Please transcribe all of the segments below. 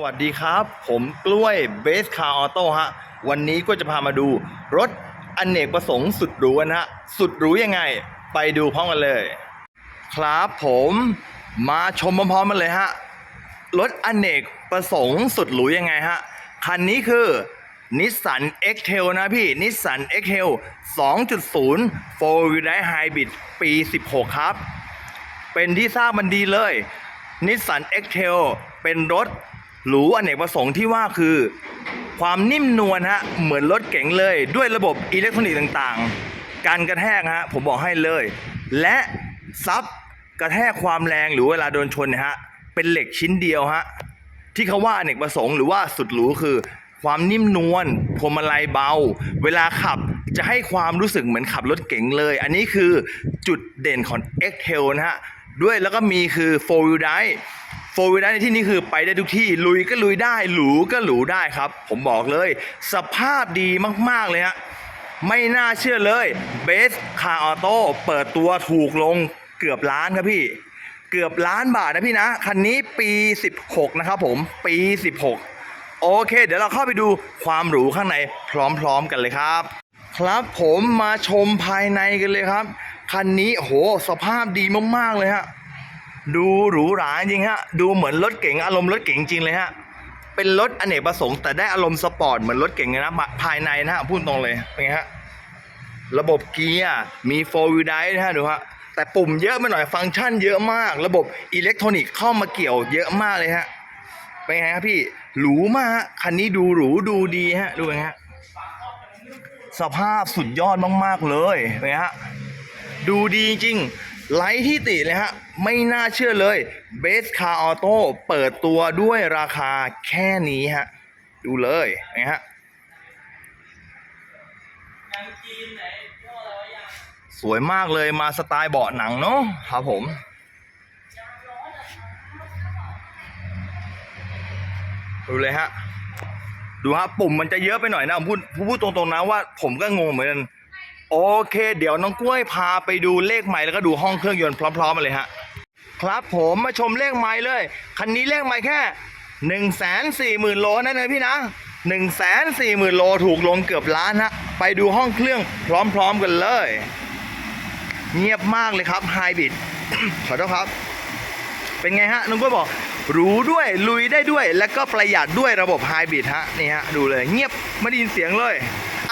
สวัสดีครับ ผมกล้วยเบสคาร์ออโต้ฮะ วันนี้ก็จะพามาดูรถอนเนกประสงค์สุดหรูนะฮะ สุดหรูยังไง ไปดูพร้อมกันเลย ครับผมมาชมพร้อมๆกันเลยฮะ รถอนเนกประสงค์สุดหรูยังไงฮะ คันนี้คือนิสสัน x t a i l นะพี่นิสสัน x t a i l 2.0 4 Wheel Drive Hybrid ปี 16 ครับ เป็นที่ทราบมันดีเลยนิสสัน x t a i l เป็นรถ หรูอเนกประสงค์ที่ว่าคือ ความนิ่มนวลฮะเหมือนรถเก๋งเลย ด้วยระบบอิเล็กทรอนิกส์ต่างๆ การกระแทกฮะผมบอกให้เลย และซับกระแทกความแรงหรือเวลาโดนชนเนยฮะเป็นเหล็กชิ้นเดียวฮะที่เขาว่าอเนกประสงค์หรือว่าสุดหรูคือ ความนิ่มนวลพวงมาลัยเบา เวลาขับจะให้ความรู้สึกเหมือนขับรถเก๋งเลย อันนี้คือจุดเด่นของ x t a i l นะฮะด้วยแล้วก็มีคือ4 wheel drive 4 wheel drive ในที่นี้คือไปได้ทุกที่ ลุยก็ลุยได้ หรูก็หรูได้ครับ ผมบอกเลย สภาพดีมากๆเลยฮะไม่น่าเชื่อเลยเบสคาร์ออโต้เปิดตัวถูกลงเกือบล้านครับพี่ เกือบล้านบาทนะพี่นะ คันนี้ปี 16 นะครับผมปี 16 โอเค เดี๋ยวเราเข้าไปดูความหรูข้างในพร้อมๆกันเลยครับ ครับผมมาชมภายในกันเลยครับ คันนี้โหสภาพดีมากๆเลยฮะ ดูหรูหราจริงฮะ ดูเหมือนรถเก๋งอารมณ์รถเก๋งจริงเลยฮะ เป็นรถอเนกประสงค์แต่ได้อารมณ์สปอร์ตเหมือนรถเก๋งนะภายในนะฮะพูดตรงเลยเป็นไงฮะ ระบบเกียร์มีโฟล์วิวไดนะฮะดูฮะแต่ปุ่มเยอะไปหน่อยฟังก์ชันเยอะมาก ระบบอิเล็กทรอนิกส์เข้ามาเกี่ยวเยอะมากเลยฮะเป็นไงครับพี่หรูมากคันนี้ดูหรูดูดีฮะดูไงฮะสภาพสุดยอดมากๆเลยเป็นไงฮะดูดีจริงไร้ที่ติเลยฮะ ไม่น่าเชื่อเลยเบสคาร์ออโต้เปิดตัวด้วยราคาแค่นี้ฮะ ดูเลยนไงฮะสวยมากเลยมาสไตล์เบาะหนังเนาะครับผม ดูเลยฮะ ดูฮะ ปุ่มมันจะเยอะไปหน่อยนะผมพูดพูดตรงๆนะว่าผมก็งงเหมือนกันโอเค เดี๋ยวน้องกล้วยพาไปดูเลขไม้แล้วก็ดูห้องเครื่องยนต์พร้อมๆมาเลยฮะ ครับผมมาชมเลขไม้เลย คันนี้เลขไม้แค่หนึ่งแสนสี่หมื่นโลนั่นเลยพี่นะหนึ่งแสนสี่หมื่นโลถูกลงเกือบล้านฮะไปดูห้องเครื่องพร้อมๆกันเลย เงียบมากเลยครับไฮบริดขอโทษครับ เป็นไงฮะน้งกล้วยบอกรู้ด้วยลุยได้ด้วย แล้วก็ประหยัดด้วยระบบไฮบริดฮะนี่ฮะดูเลยเงียบไม่ได้ยินเสียงเลย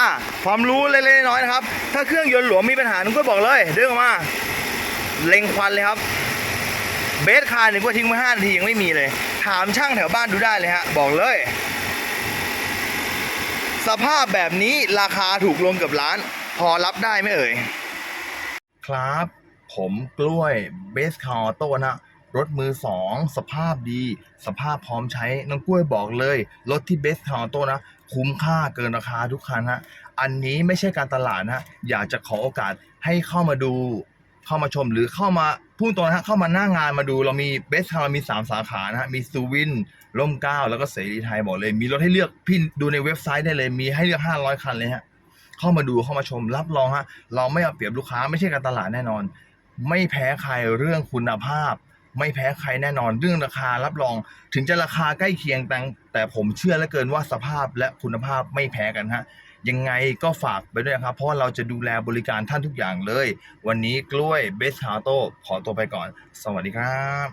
อะความรู้เล็กๆน้อยๆนะครับ ถ้าเครื่องยนต์หลวมมีปัญหาน้งกล้วยบอกเลยเดินออกมาเล็งควันเลยครับ เบสคาร์เนี่ยก็ทิ้งมาห้านาทียังไม่มีเลย ถามช่างแถวบ้านดูได้เลยฮะ บอกเลย สภาพแบบนี้ราคาถูกลงเกือบล้าน พอรับได้ไหมเอ่ย ครับ ผมกล้วยเบสคาร์โต้นะรถมือสองสภาพดี สภาพพร้อมใช้น้องกล้วยบอกเลย รถที่เบสคาร์โต้นะคุ้มค่าเกินราคาทุกคันฮะอันนี้ไม่ใช่การตลาดนะอยากจะขอโอกาสให้เข้ามาดู เข้ามาชมหรือเข้ามา พูดตรงนะฮะเข้ามาหน้างานมาดูเรามีเบสคาร์มี 3 สาขานะฮะมีซูวินร่มเกล้าแล้วก็เสรีไทยบอกเลย มีรถให้เลือกพี่ดูในเว็บไซต์ได้เลย มีให้เลือก 500 คันเลยฮะเข้ามาดูเข้ามาชมรับรองฮะเราไม่เอาเปรียบลูกค้าไม่ใช่การตลาดแน่นอน ไม่แพ้ใครเรื่องคุณภาพ ไม่แพ้ใครแน่นอน เรื่องราคารับรอง ถึงจะราคาใกล้เคียงแต่แต่ผมเชื่อเหลือเกินว่าสภาพและคุณภาพไม่แพ้กันฮะ ยังไงก็ฝากไปด้วยครับ เพราะเราจะดูแลบริการท่านทุกอย่างเลย วันนี้กล้วยเบสฮาโต้ขอตัวไปก่อน สวัสดีครับ